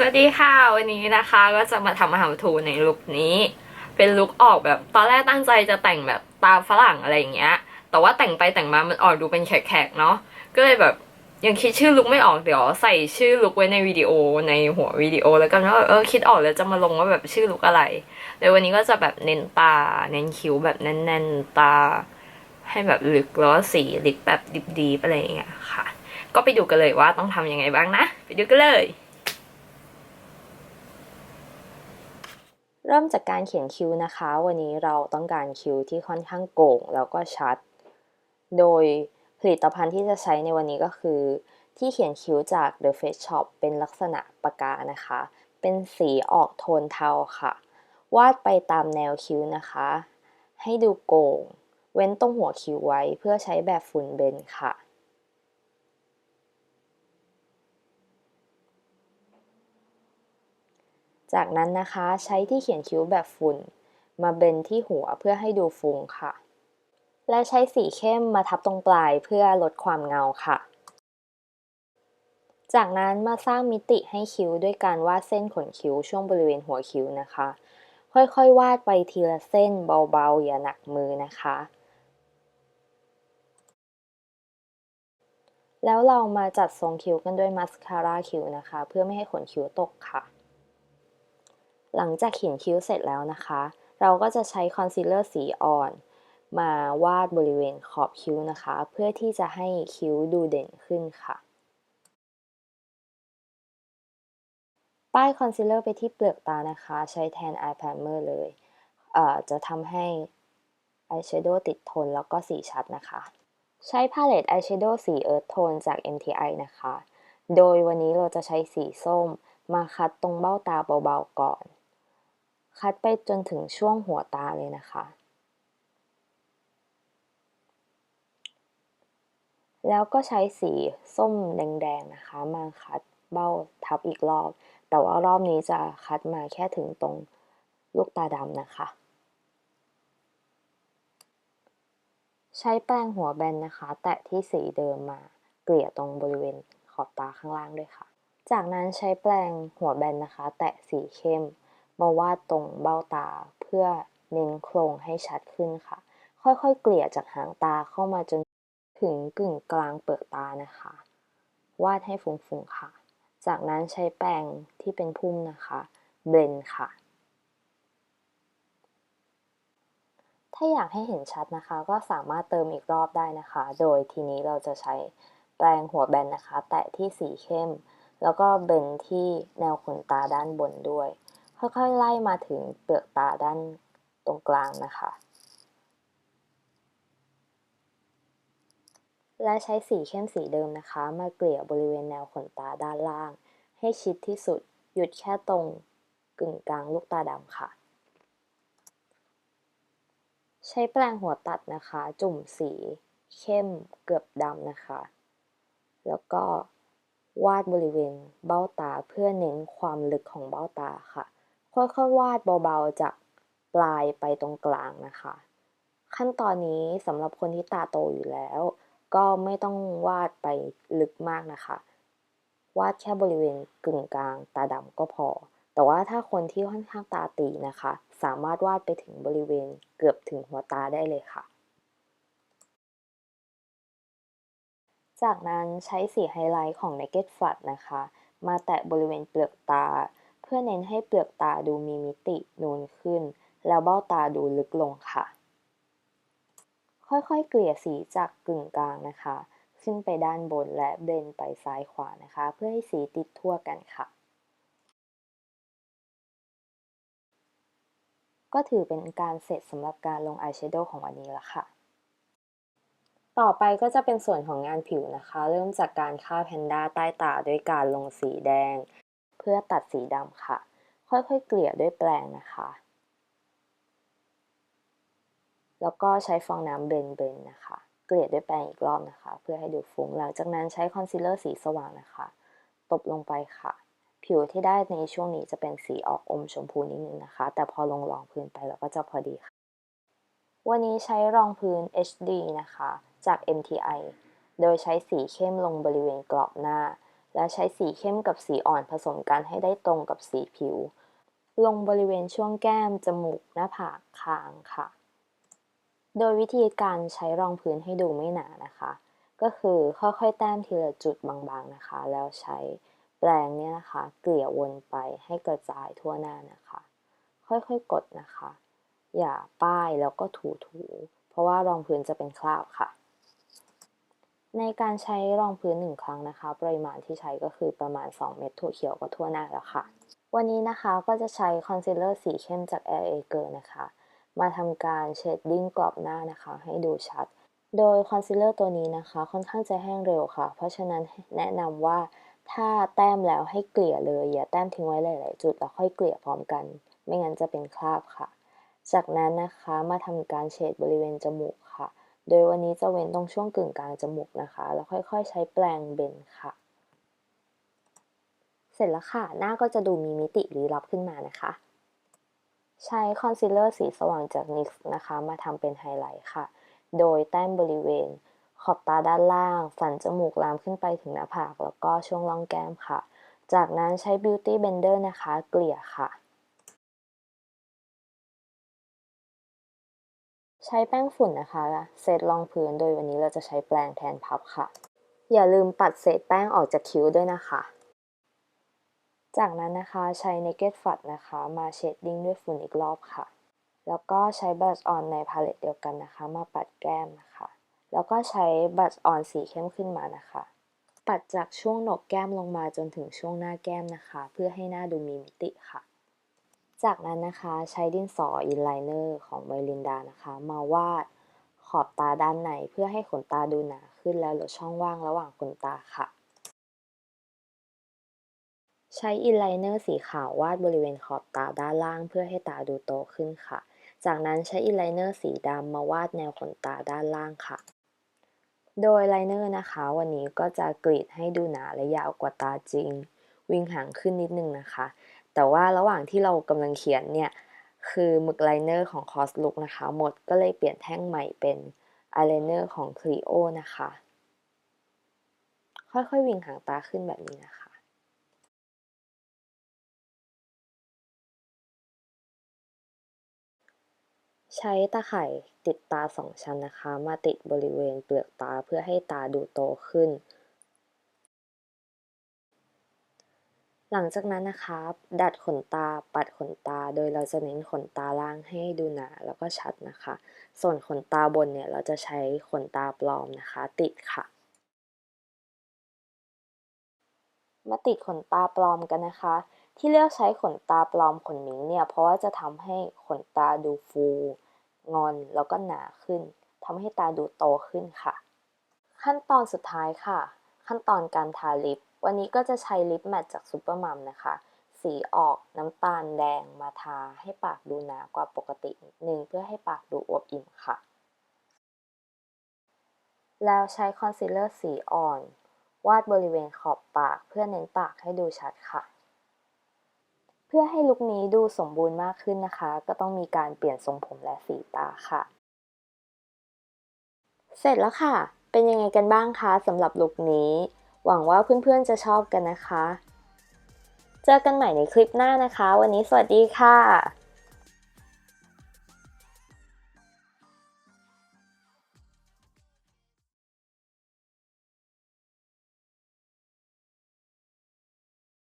สวัสดีค่ะ วันนี้นะคะก็จะมาทำอาหารทูในลุคนี้ เป็นลุคออกแบบตอนแรกตั้งใจจะแต่งแบบตามฝรั่งอะไรอย่างเงี้ย แต่ว่าแต่งไปแต่งมามันออกดูเป็นแขกๆเนาะก็เลยแบบยังคิดชื่อลุคไม่ออกเดี๋ยวใส่ชื่อลุคไว้ในวิดีโอในหัววิดีโอแล้วกันว่าเออคิดออกแล้วจะมาลงว่าแบบชื่อลุคอะไรเดี๋ยววันนี้ก็จะแบบเน้นตาเน้นคิ้วแบบแน่นๆตา ให้แบบลึกแล้วสีลิปแบบดิบๆอะไรอย่างเงี้ยค่ะ ก็ไปดูกันเลยว่าต้องทำยังไงบ้างนะ ไปดูกันเลย เริ่มจากการเขียนคิ้วนะคะ วันนี้เราต้องการคิ้วที่ค่อนข้างโก่งแล้วก็ชัด โดยผลิตภัณฑ์ที่จะใช้ในวันนี้ก็คือ ที่เขียนคิ้วจาก The Face Shop เป็นลักษณะปากกานะคะ เป็นสีออกโทนเทาค่ะ วาดไปตามแนวคิ้วนะคะ ให้ดูโก่ง เว้นตรงหัวคิ้วไว้เพื่อใช้แบบฝุ่นเบนค่ะ จากนั้นนะคะใช้ที่เขียนคิ้วแบบฝุ่น มาเบนที่หัวเพื่อให้ดูฟุ้งค่ะ และใช้สีเข้มมาทับตรงปลายเพื่อลดความเงาค่ะ จากนั้นมาสร้างมิติให้คิ้วด้วยการวาดเส้นขนคิ้วช่วงบริเวณหัวคิ้วนะคะ ค่อยๆ วาดไปทีละเส้นเบาๆ อย่าหนักมือนะคะ แล้วเรามาจัดทรงคิ้วกันด้วยมาสคาร่าคิ้วนะคะ เพื่อไม่ให้ขนคิ้วตกค่ะ หลังจากเขียนคิ้วเสร็จแล้วนะคะ เราก็จะใช้คอนซีลเลอร์สีอ่อน มาวาดบริเวณขอบคิ้วนะคะ เพื่อที่จะให้คิ้วดูเด่นขึ้นค่ะ ป้ายคอนซีลเลอร์ไปที่เปลือกตานะคะ ใช้แทน eye primer เลยเอ่อจะทำให้ eyeshadow ติดทนแล้วก็สีชัดนะคะ ใช้พาเลต eyeshadow สี earth tone จาก MTI นะคะ โดยวันนี้เราจะใช้สีส้มมาคัดตรงเบ้าตาเบาๆก่อน คัดไปจนถึงช่วงหัวตาเลยนะคะ แล้วก็ใช้สีส้มแดงๆนะคะ มาคัดเบ้าทับอีกรอบ แต่ว่ารอบนี้จะคัดมาแค่ถึงตรงลูกตาดำนะคะ ใช้แป้งหัวแบนนะคะ แตะที่สีเดิมมาเกลี่ยตรงบริเวณขอบตาข้างล่างด้วยค่ะ จากนั้นใช้แปรงหัวแบนนะคะ แตะสีเข้ม มาวาดตรงเบ้าตาเพื่อเน้นโครงให้ชัดขึ้นค่ะ ค่อยๆ เกลี่ยจากหางตาเข้ามาจนถึงกึ่งกลางเปลือกตานะคะ วาดให้ฟุ้งๆค่ะ จากนั้นใช้แปรงที่เป็นพุ่มนะคะเบลนค่ะ ถ้าอยากให้เห็นชัดนะคะ ก็สามารถเติมอีกรอบได้นะคะ โดยทีนี้เราจะใช้แปรงหัวแบนนะคะ แตะที่สีเข้ม แล้วก็เบนที่แนวขนตาด้านบนด้วย ค่อยๆไล่มาถึงเปลือกตาด้านตรงกลางนะคะ และใช้สีเข้มสีเดิมนะคะ มาเกลี่ยบริเวณแนวขนตาด้านล่าง ให้ชิดที่สุดหยุดแค่ตรงกึ่งกลางลูกตาดำค่ะ ใช้แปรงหัวตัดนะคะ จุ่มสีเข้มเกือบดำนะคะ แล้วก็วาดบริเวณเบ้าตาเพื่อเน้นความลึกของเบ้าตาค่ะ ค่อยๆวาดเบาๆจากปลายไปตรงกลางนะคะ ขั้นตอนนี้สำหรับคนที่ตาโตอยู่แล้ว ก็ไม่ต้องวาดไปลึกมากนะคะ วาดแค่บริเวณกึ่งกลางตาดำก็พอ แต่ว่าถ้าคนที่ค่อนข้างตาตีนะคะ สามารถวาดไปถึงบริเวณเกือบถึงหัวตาได้เลยค่ะ จากนั้นใช้สีไฮไลท์ของ Naked Flat นะคะ มาแตะบริเวณเปลือกตา พื่อเน้นให้เปลือกตาดูมีมิตินูนขึ้น แล้วเบ้าตาดูลึกลงค่ะ ค่อยๆ เกลี่ยสีจากกึ่งกลางนะคะ ขึ้นไปด้านบนและเบนไปซ้ายขวานะคะ เพื่อให้สีติดทั่วกันค่ะ ก็ถือเป็นการเสร็จสำหรับการลงอายแชโดว์ของวันนี้ล้วค่ะต่อไปก็จะเป็นส่วนของงานผิวนะคะ เริ่มจากการฆ่าแพนด้าใต้ตาด้วยการลงสีแดง เพื่อตัดสีดำค่ะ ค่อยๆเกลี่ยด้วยแปรงนะคะ แล้วก็ใช้ฟองน้ำเบนๆนะคะ เกลี่ยด้วยแปรงอีกรอบนะคะ เพื่อให้ดูฟุ้งหลังจากนั้นใช้คอนซีลเลอร์สีสว่างนะคะ ตบลงไปค่ะ ผิวที่ได้ในช่วงนี้จะเป็นสีออกอมชมพูนิดนึงนะคะ แต่พอลงรองพื้นไปแล้วก็จะพอดีค่ะ วันนี้ใช้รองพื้น HD นะคะ จาก MTI โดยใช้สีเข้มลงบริเวณกรอบหน้า แล้วใช้สีเข้มกับสีอ่อนผสมกันให้ได้ตรงกับสีผิว ลงบริเวณช่วงแก้ม จมูก หน้าผาก คางค่ะ โดยวิธีการใช้รองพื้นให้ดูไม่หนานะคะ ก็คือค่อยๆ แต้มทีละจุดบางๆนะคะ แล้วใช้แปรงเนี่ยนะคะ เกลี่ยวนไปให้กระจายทั่วหน้านะคะ ค่อยๆ กดนะคะ อย่าป้ายแล้วก็ถูๆ เพราะว่ารองพื้นจะเป็นคราบค่ะ ในการใช้รองพื้นหนึ่งครั้งนะคะ ปริมาณที่ใช้ก็คือประมาณ 2 เม็ดถั่วเขียวก็ทั่วหน้าแล้วค่ะ วันนี้นะคะก็จะใช้คอนซีลเลอร์สีเข้มจาก Air a g e r นะคะ มาทำการเชดดิ้งกรอบหน้านะคะ ให้ดูชัด โดยคอนซีลเลอร์ตัวนี้นะคะ ค่อนข้างจะแห้งเร็วค่ะ เพราะฉะนั้นแนะนำว่าถ้าแต้มแล้วให้เกลี่ยเลย อย่าแต้มทิ้งไว้หลาย ๆ จุดแล้วค่อยเกลี่ยพร้อมกัน ไม่งั้นจะเป็นคราบค่ะ จากนั้นนะคะมาทำการเฉดบริเวณจมูกค่ะ โดยวันนี้จะเว้นตรงช่วงกึ่งกลางจมูกนะคะ แล้วค่อยๆ ใช้แปรงเบนค่ะ เสร็จแล้วค่ะ หน้าก็จะดูมีมิติลี้ลับขึ้นมานะคะ ใช้คอนซีลเลอร์สีสว่างจาก NYX นะคะ มาทำเป็นไฮไลท์ค่ะ โดยแต้มบริเวณ ขอบตาด้านล่าง สันจมูกลามขึ้นไปถึงหน้าผาก แล้วก็ช่วงร่องแก้มค่ะ จากนั้นใช้ Beauty Blender นะคะ เกลี่ยค่ะ ใช้แป้งฝุ่นนะคะเซตรองพื้นโดยวันนี้เราจะใช้แปรงแทนพับค่ะ อย่าลืมปัดเศษแป้งออกจากคิ้วด้วยนะคะ จากนั้นนะคะใช้ Naked Fud นะคะ มาเชดดิ้งด้วยฝุ่นอีกรอบค่ะ แล้วก็ใช้บัชออนในพาเลตเดียวกันนะคะ มาปัดแก้มนะคะ แล้วก็ใช้บัชออนสีเข้มขึ้นมานะคะ ปัดจากช่วงโหนกแก้มลงมาจนถึงช่วงหน้าแก้มนะคะ เพื่อให้หน้าดูมีมิติค่ะ จากนั้นนะคะใช้ดินสออินไลเนอร์ของเมลินดานะคะ มาวาดขอบตาด้านในเพื่อให้ขนตาดูหนาขึ้นแล้วลดช่องว่างระหว่างขนตาค่ะ ใช้อินไลเนอร์สีขาววาดบริเวณขอบตาด้านล่าง เพื่อให้ตาดูโตขึ้นค่ะ จากนั้นใช้อินไลเนอร์สีดำมาวาดแนวขนตาด้านล่างค่ะ โดยไลเนอร์นะคะ วันนี้ก็จะกรีดให้ดูหนาและยาวกว่าตาจริง วิ่งหางขึ้นนิดนึงนะคะ แต่ว่าระหว่างที่เรากำลังเขียนเนี่ยคือหมึกไลเนอร์ของคอสลุกนะคะหมดก็เลยเปลี่ยนแท่งใหม่เป็นอายไลเนอร์ของ Clio นะคะ ค่อยๆวิ่งหางตาขึ้นแบบนี้นะคะ ใช้ตาข่ายติดตาสองชั้นนะคะ มาติดบริเวณเปลือกตาเพื่อให้ตาดูโตขึ้น หลังจากนั้นนะคะดัดขนตาปัดขนตา โดยเราจะเน้นขนตาล่างให้ดูหนาแล้วก็ชัดนะคะ ส่วนขนตาบนเนี่ยเราจะใช้ขนตาปลอมนะคะ ติดค่ะ มาติดขนตาปลอมกันนะคะ ที่เลือกใช้ขนตาปลอมขนมิงเนี่ยเพราะว่าจะทำให้ขนตาดูฟู งอนแล้วก็หนาขึ้นทำให้ตาดูโตขึ้นค่ะ ขั้นตอนสุดท้ายค่ะ ขั้นตอนการทาลิป วันนี้ก็จะใช้ลิปแมทจากซูเปอร์มัมนะคะ สีออกน้ำตาลแดงมาทาให้ปากดูหนากว่าปกตินิดนึงเพื่อให้ปากดูอวบอิ่มค่ะ แล้วใช้คอนซีลเลอร์สีอ่อน วาดบริเวณขอบปากเพื่อเน้นปากให้ดูชัดค่ะ เพื่อให้ลุคนี้ดูสมบูรณ์มากขึ้นนะคะ ก็ต้องมีการเปลี่ยนทรงผมและสีตาค่ะ เสร็จแล้วค่ะ เป็นยังไงกันบ้างคะสำหรับลุคนี้ หวังว่าเพื่อนๆจะชอบกันนะคะ เจอกันใหม่ในคลิปหน้านะคะ วันนี้สวัสดีค่ะ